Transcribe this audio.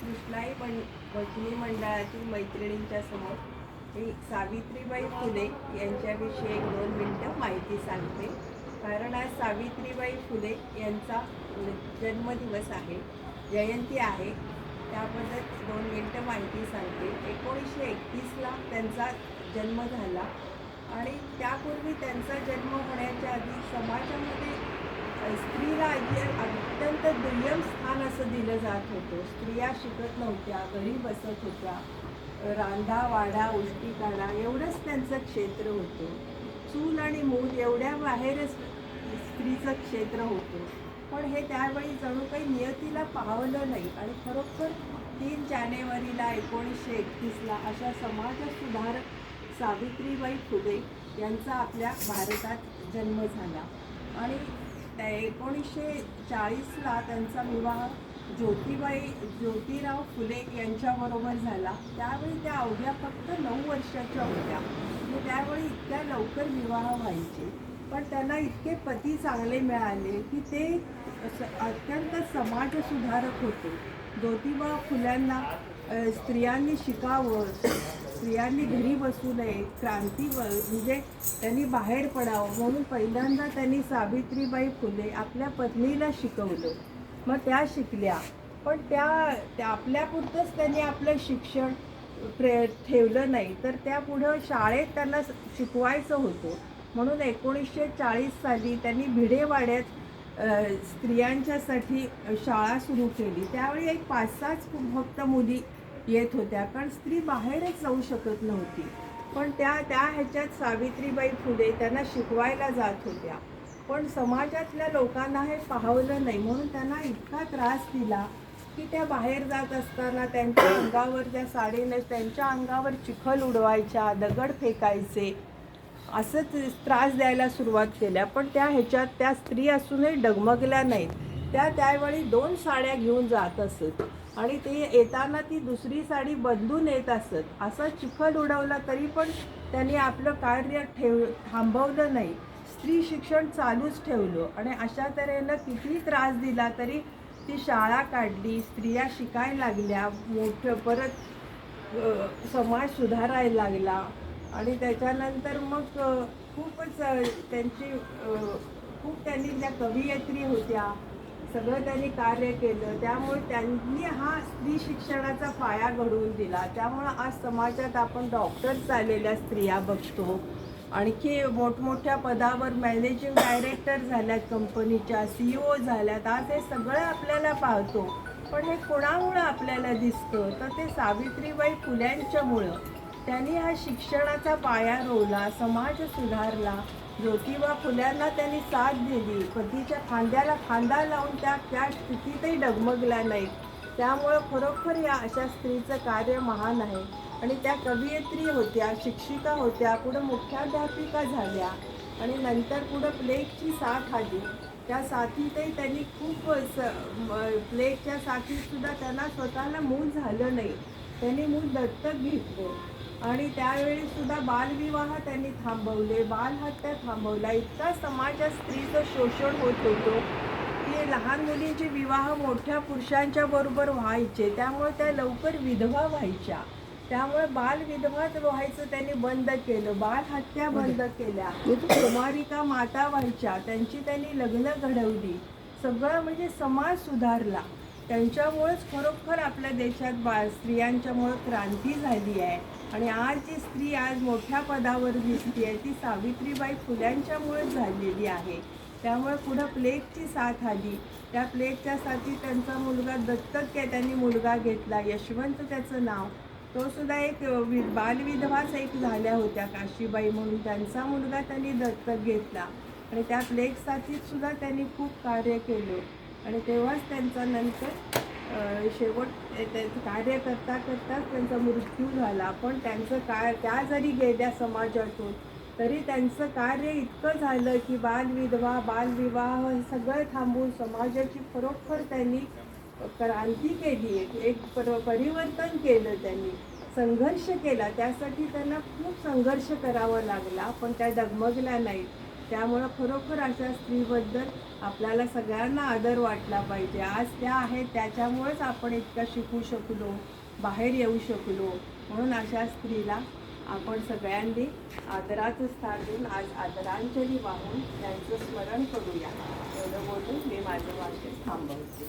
कृष्णाई मं भजनी मंडळातील मैत्रिणींच्या समोर मी सावित्रीबाई फुले यांच्याविषयी एक दोन मिनटं माहिती सांगते. कारण आज सावित्रीबाई फुले यांचा जन्मदिवस आहे जयंती आहे. त्याबद्दल दोन मिनटं माहिती सांगते. एकोणीसशे एकतीसला त्यांचा जन्म झाला आणि त्यापूर्वी त्यांचा जन्म होण्याच्या आधी समाजामध्ये स्त्रीला अत्यंत दुय्यम स्थान असं दिलं जात होतं. स्त्रिया शिकत नव्हत्या घरी बसत होत्या. रांधा वाडा उष्टी काढा एवढंच त्यांचं क्षेत्र होतं. चूल आणि मूल एवढ्या बाहेरच स्त्रीचं क्षेत्र होतं. पण हे त्यावेळी जणू काही नियतीला पावलं नाही आणि खरोखर तीन जानेवारीला एकोणीसशे एकतीसला अशा समाजसुधारक सावित्रीबाई फुले यांचा आपल्या भारतात जन्म झाला. आणि त्या एकोणीसशे चाळीसला त्यांचा विवाह ज्योतिबाई ज्योतिराव फुले यांच्याबरोबर झाला. त्यावेळी त्या अवघ्या फक्त नऊ वर्षाच्या होत्या. म्हणजे त्यावेळी इतक्या लवकर विवाह व्हायचे. पण त्यांना इतके पती चांगले मिळाले की ते अत्यंत समाजसुधारक होते. ज्योतिबा फुल्यांना स्त्रियांनी शिकावं स्त्रियांनी घरी बसू नये क्रांती व- म्हणजे त्यांनी बाहेर पडावं म्हणून पहिल्यांदा त्यांनी सावित्रीबाई फुले आपल्या पत्नीला शिकवलं. मग त्या शिकल्या. पण त्या त्या आपल्यापुरतंच त्यांनी आपलं शिक्षण प्रे ठेवलं नाही. तर त्या पुढं शाळेत त्यांना शिकवायचं होतं. म्हणून एकोणीसशे चाळीस साली त्यांनी भिडेवाड्यात स्त्रियांच्यासाठी शाळा सुरू केली. त्यावेळी एक पाच सहाच फक्त मुली येत होत्या. कारण स्त्री बाहेरच जाऊ शकत नव्हती. पण त्या त्या ह्याच्यात सावित्रीबाई फुले त्यांना शिकवायला जात होत्या. पण समाजातल्या लोकांना हे पाहवलं नाही. म्हणून त्यांना इतका त्रास दिला की त्या बाहेर जात असताना त्यांच्या अंगावर त्या साडीने त्यांच्या अंगावर चिखल उडवायच्या दगड फेकायचे असंच त्रास द्यायला सुरुवात केल्या. पण त्या ह्याच्यात त्या स्त्री असूनही डगमगल्या नाहीत. त्या त्यावेळी दोन साड्या घेऊन जात असत. आणि ते येताना ती दुसरी साडी बदलून येत असत. असं चिखल उडवला तरी पण त्यांनी आपलं कार्य ठेव थांबवलं नाही. स्त्री शिक्षण चालूच ठेवलं आणि अशा तऱ्हेनं कितीही त्रास दिला तरी ती शाळा काढली स्त्रिया शिकायला लागल्या मोठं परत समाज सुधारायला लागला. आणि त्याच्यानंतर मग खूपच त्यांची खूप त्यांनी त्या कवयित्री होत्या. सगळं त्यांनी कार्य केलं. त्यामुळे त्यांनी हा स्त्री शिक्षणाचा पाया घडवून दिला. त्यामुळं आज समाजात आपण डॉक्टर्स आलेल्या स्त्रिया बघतो. आणखी मोठमोठ्या पदावर मॅनेजिंग डायरेक्टर झाल्यात कंपनीच्या सी ओ झाल्यात. आज हे सगळं आपल्याला पाहतो. पण हे कोणामुळं आपल्याला दिसतं? तर ते सावित्रीबाई फुल्यांच्यामुळं. त्यांनी हा शिक्षणाचा पाया रोवला समाज सुधारला. ज्योतिबा फुल्यांना त्यांनी साथ दिली. पतीच्या खांद्याला खांदा लावून त्या त्या स्थितीतही डगमगल्या नाहीत त्यामुळं खरोखर या अशा स्त्रीचं कार्य महान आहे. आणि त्या कवयित्री होत्या शिक्षिका होत्या पुढं मुख्याध्यापिका झाल्या. आणि नंतर पुढं प्लेगची साथ आली. त्या साथीतही त्यांनी खूप स प्लेगच्या साथीतसुद्धा त्यांना स्वतःला मूल झालं नाही. त्यांनी मूल दत्तक घेतलं. आणि त्यावेळी सुद्धा बालविवाह त्यांनी थांबवले. बालहत्या थांबवल्या इतका समाजात स्त्रीचं शोषण होत होतं की लहान मुलींचे विवाह मोठ्या पुरुषांच्या बरोबर व्हायचे. त्यामुळे त्या लवकर विधवा व्हायच्या. त्यामुळे बालविधवाच व्हायचं त्यांनी बंद केलं. बालहत्या बंद केल्या. कुमारिका माता व्हायच्या. त्यांची त्यांनी लग्न घडवली. सगळं म्हणजे समाज सुधारला. त्यांच्यामुळेच खरोखर आपल्या देशात बा स्त्रियांच्यामुळं क्रांती झाली आहे. आणि आज जी स्त्री आज मोठ्या पदावर दिसते आहे ती सावित्रीबाई फुल्यांच्यामुळेच झालेली आहे. त्यामुळे पुढं प्लेगची साथ आली. त्या प्लेगच्या साथी त्यांचा मुलगा दत्तक घे त्यांनी मुलगा घेतला यशवंत त्याचं नाव. तो सुद्धा एक वि बालविधवाच एक झाल्या होत्या काशीबाई म्हणून. त्यांचा मुलगा त्यांनी दत्तक घेतला. आणि त्या प्लेग साथीत सुद्धा त्यांनी खूप कार्य केलं. आणि तेव्हाच त्यांचा नंतर शेवट त्यांचं कार्य करता करताच त्यांचा मृत्यू झाला. पण त्यांचं काय त्या जरी गेल्या समाजातून तरी त्यांचं कार्य इतकं झालं की बालविधवा बालविवाह हे सगळं थांबून समाजाची खरोखर त्यांनी क्रांती केली. एक पर परिवर्तन केलं त्यांनी. संघर्ष केला. त्यासाठी त्यांना खूप संघर्ष करावा लागला पण त्या डगमगल्या नाहीत. त्यामुळं खरोखर अशा स्त्रीबद्दल आपल्याला सगळ्यांना आदर वाटला पाहिजे. आज त्या आहेत त्याच्यामुळेच आपण इतकं शिकू शकलो बाहेर येऊ शकलो. म्हणून अशा स्त्रीला आपण सगळ्यांनी आदराचं स्थान देऊन आज आदरांजली वाहून त्यांचं स्मरण करूया. एवढं बोलून मी माझं भाषण थांबवते.